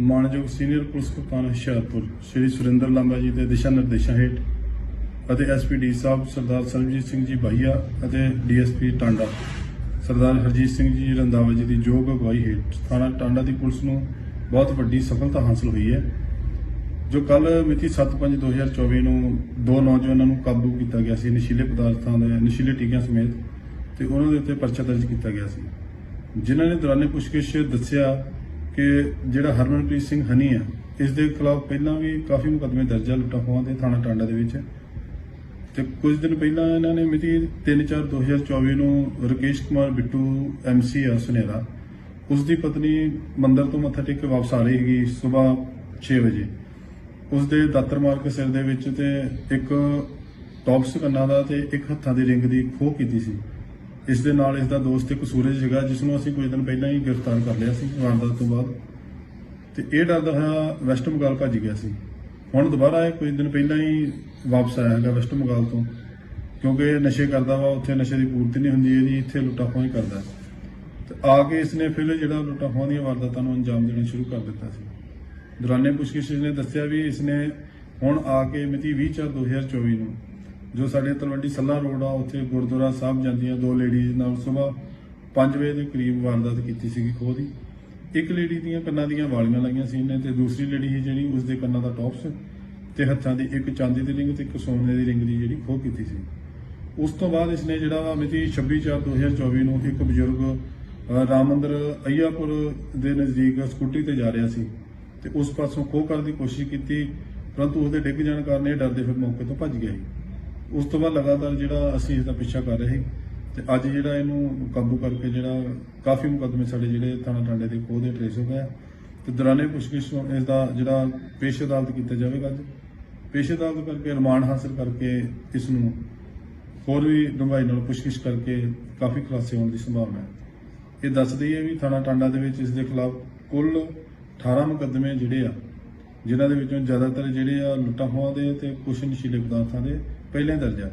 ਮਾਨਯੋਗ senior police ਕਪਤਾਨ ਹੁਸ਼ਿਆਰਪੁਰ, ਸ਼੍ਰੀ ਸੁਰਿੰਦਰ ਲਾਂਬਾ ਜੀ ਦੇ ਦਿਸ਼ਾ ਨਿਰਦੇਸ਼ਾਂ ਹੇਠ ਅਤੇ ਐਸਪੀਡੀ ਸਾਹਿਬ ਸਰਦਾਰ ਸਰਬਜੀਤ ਸਿੰਘ ਜੀ ਬਾਹੀਆ ਅਤੇ ਡੀਐਸਪੀ ਟਾਂਡਾ, ਸਰਦਾਰ ਹਰਜੀਤ ਸਿੰਘ ਜੀ ਰੰਦਾਵਾ ਜੀ ਦੀ ਯੋਗ ਅਗਵਾਈ ਹੇਠ ਥਾਣਾ ਟਾਂਡਾ ਦੀ ਪੁਲਿਸ ਨੂੰ ਬਹੁਤ ਵੱਡੀ ਸਫਲਤਾ ਹਾਸਲ ਹੋਈ ਹੈ, ਜੋ ਕੱਲ ਮਿਤੀ 7/5/2024 ਨੂੰ ਦੋ ਨੌਜਵਾਨਾਂ ਨੂੰ ਕਾਬੂ ਕੀਤਾ ਗਿਆ ਸੀ, ਨਸ਼ੀਲੇ ਪਦਾਰਥਾਂ ਦੇ, ਨਸ਼ੀਲੇ ਟੀਕਿਆਂ ਸਮੇਤ ਤੇ ਉਹਨਾਂ ਦੇ ਉੱਤੇ ਪਰਚਾ ਦਰਜ ਕੀਤਾ ਗਿਆ ਸੀ। ਜਿਨ੍ਹਾਂ ਨੇ ਦੌਰਾਨੇ ਪੁੱਛਗਿੱਛ ਦੱਸਿਆ ਕਿ ਜਿਹੜਾ ਹਰਮਨਪ੍ਰੀਤ ਸਿੰਘ ਹਨੀ ਆ, ਇਸ ਦੇ ਖਿਲਾਫ ਪਹਿਲਾਂ ਵੀ ਕਾਫੀ ਮੁਕੱਦਮੇ ਦਰਜ ਆ ਲੁੱਟਾਂ ਦੇ ਥਾਣਾ ਟਾਂਡਾ ਦੇ ਵਿੱਚ। ਤੇ ਕੁਝ ਦਿਨ ਪਹਿਲਾਂ ਇਹਨਾਂ ਨੇ ਮਿਤੀ 3/4/2024 ਨੂੰ ਰਕੇਸ਼ ਕੁਮਾਰ ਬਿੱਟੂ ਐਮਸੀ ਆ ਸੁਨੇਰਾ ਉਸ ਦੀ ਪਤਨੀ ਮੰਦਰ ਤੋਂ ਮੱਥਾ ਟੇਕ ਕੇ ਵਾਪਸ ਆ ਰਹੀ ਹੈਗੀ ਸਵੇਰ 6 ਵਜੇ। ਉਸ ਦੇ ਦਾਤਰ ਮਾਰ ਕੇ ਸਿਰ ਦੇ ਵਿੱਚ ਤੇ ਇੱਕ ਟੌਪਸ ਕੰਨਾਂ ਦਾ ਤੇ ਇੱਕ ਹੱਥਾਂ ਦੀ ਰਿੰਗ ਦੀ ਖੋਹ ਕੀਤੀ ਸੀ। ਇਸ ਦੇ ਨਾਲ ਇਸ ਦਾ ਦੋਸਤ ਇੱਕ ਸੂਰਜ ਸੀਗਾ ਜਿਸ ਨੂੰ ਅਸੀਂ ਕੁਝ ਦਿਨ ਪਹਿਲਾਂ ਹੀ ਗ੍ਰਿਫਤਾਰ ਕਰ ਲਿਆ ਸੀ ਵਾਰਦਾਤ ਤੋਂ ਬਾਅਦ। ਤੇ ਇਹ ਡਰਦਾ ਹੋਇਆ ਵੈਸਟ ਬੰਗਾਲ ਭੱਜ ਗਿਆ ਸੀ। ਹੁਣ ਦੁਬਾਰਾ ਇਹ ਕੁਝ ਦਿਨ ਪਹਿਲਾਂ ਹੀ ਵਾਪਸ ਆਇਆ ਹੈਗਾ ਵੈਸਟ ਬੰਗਾਲ ਤੋਂ। ਕਿਉਂਕਿ ਇਹ ਨਸ਼ੇ ਕਰਦਾ ਵਾ, ਉੱਥੇ ਨਸ਼ੇ ਦੀ ਪੂਰਤੀ ਨਹੀਂ ਹੁੰਦੀ ਇਹਦੀ ਇੱਥੇ ਲੁੱਟਾਂ ਹੀ ਕਰਦਾ। ਹੈ। ਤੇ ਆ ਕੇ ਇਸਨੇ ਫਿਰ ਜਿਹੜਾ ਲੁੱਟਾਂ ਦੀਆਂ ਵਾਰਦਾਤਾਂ ਨੂੰ ਅੰਜਾਮ ਦੇਣਾ ਸ਼ੁਰੂ ਕਰ ਦਿੱਤਾ ਸੀ। ਦੌਰਾਨੇ ਪੁੱਛਗਿੱਛ ਨੇ ਦੱਸਿਆ ਵੀ ਇਸਨੇ ਹੁਣ ਆ ਕੇ ਮਿਤੀ 20/4/2024 ਨੂੰ ਜੋ ਸਾਡੇ ਤਲਵੰਡੀ ਸੱਲਾ ਰੋਡ ਆ, ਉੱਥੇ ਗੁਰਦੁਆਰਾ ਸਾਹਿਬ ਜਾਂਦੀਆਂ ਦੋ ਲੇਡੀਜ਼ ਨਾਲ ਸਵੇਰ 5 ਵਜੇ ਦੇ ਕਰੀਬ ਵਾਰਦਾਤ ਕੀਤੀ ਸੀਗੀ ਖੋਹ ਦੀ। ਇੱਕ ਲੇਡੀ ਦੀਆਂ ਕੰਨਾਂ ਦੀਆਂ ਵਾਲੀਆਂ ਲਾਈਆਂ ਸੀ ਇਹਨੇ ਤੇ ਦੂਸਰੀ ਲੇਡੀ ਸੀ ਜਿਹੜੀ ਉਸ ਦੇ ਕੰਨਾਂ ਦਾ ਟੌਪਸ ਤੇ ਹੱਥਾਂ ਦੀ ਇੱਕ ਚਾਂਦੀ ਦੀ ਰਿੰਗ ਤੇ ਇੱਕ ਸੋਨੇ ਦੀ ਰਿੰਗ ਦੀ ਜਿਹੜੀ ਖੋਹ ਕੀਤੀ ਸੀ। ਉਸ ਤੋਂ ਬਾਅਦ ਇਸਨੇ ਜਿਹੜਾ ਵਾ ਮਿਤੀ 26/4/2024 ਨੂੰ ਇੱਕ ਬਜ਼ੁਰਗ ਰਾਮ ਮੰਦਰ ਅਈਆਪੁਰ ਦੇ ਨਜ਼ਦੀਕ ਸਕੂਟੀ ਤੇ ਜਾ ਰਿਹਾ ਸੀ ਤੇ ਉਸ ਪਾਸੋਂ ਖੋਹ ਕਰਨ ਦੀ ਕੋਸ਼ਿਸ਼ ਕੀਤੀ, ਪਰੰਤੂ ਉਸਦੇ ਡਿੱਗ ਜਾਣ ਕਾਰਨ ਇਹ ਡਰਦੇ ਫਿਰ ਮੌਕੇ ਤੋਂ ਭੱਜ ਗਿਆ ਸੀ। ਉਸ ਤੋਂ ਬਾਅਦ ਲਗਾਤਾਰ ਜਿਹੜਾ ਅਸੀਂ ਇਸ ਦਾ ਪਿੱਛਾ ਕਰ ਰਹੇ ਸੀ ਤੇ ਅੱਜ ਜਿਹੜਾ ਇਹਨੂੰ ਕਾਬੂ ਕਰਕੇ ਜਿਹੜਾ ਕਾਫੀ ਮੁਕੱਦਮੇ ਸਾਡੇ ਜਿਹੜੇ ਥਾਣਾ ਟਾਂਡੇ ਦੇ ਖੋਹ ਦੇ ਟ੍ਰੇਸ ਹੋ ਗਏ ਤੇ ਦੌਰਾਨੇ ਪੁੱਛਗਿੱਛ ਨੂੰ ਇਸ ਦਾ ਜਿਹੜਾ ਪੇਸ਼ ਅਦਾਲਤ ਕੀਤਾ ਜਾਵੇਗਾ ਅੱਜ। ਪੇਸ਼ ਅਦਾਲਤ ਕਰਕੇ ਰਿਮਾਂਡ ਹਾਸਲ ਕਰਕੇ ਇਸ ਨੂੰ ਹੋਰ ਵੀ ਡੂੰਘਾਈ ਨਾਲ ਪੁੱਛਗਿੱਛ ਕਰਕੇ ਕਾਫੀ ਖੁਲਾਸੇ ਹੋਣ ਦੀ ਸੰਭਾਵਨਾ ਹੈ। ਇਹ ਦੱਸ ਹੈ ਵੀ ਥਾਣਾ ਟਾਂਡਾ ਦੇ ਵਿੱਚ ਇਸ ਦੇ ਖਿਲਾਫ ਕੁੱਲ 18 ਮੁਕੱਦਮੇ ਜਿਹੜੇ ਆ ਜਿਨ੍ਹਾਂ ਦੇ ਵਿੱਚੋਂ ਜ਼ਿਆਦਾਤਰ ਜਿਹੜੇ ਆ ਲੁੱਟਾਂ ਖੋਹਾਂ ਦੇ ਤੇ ਕੁਝ ਨਸ਼ੀਲੇ ਪਦਾਰਥਾਂ ਦੇ ਪਹਿਲੇ ਦਰਜਾ।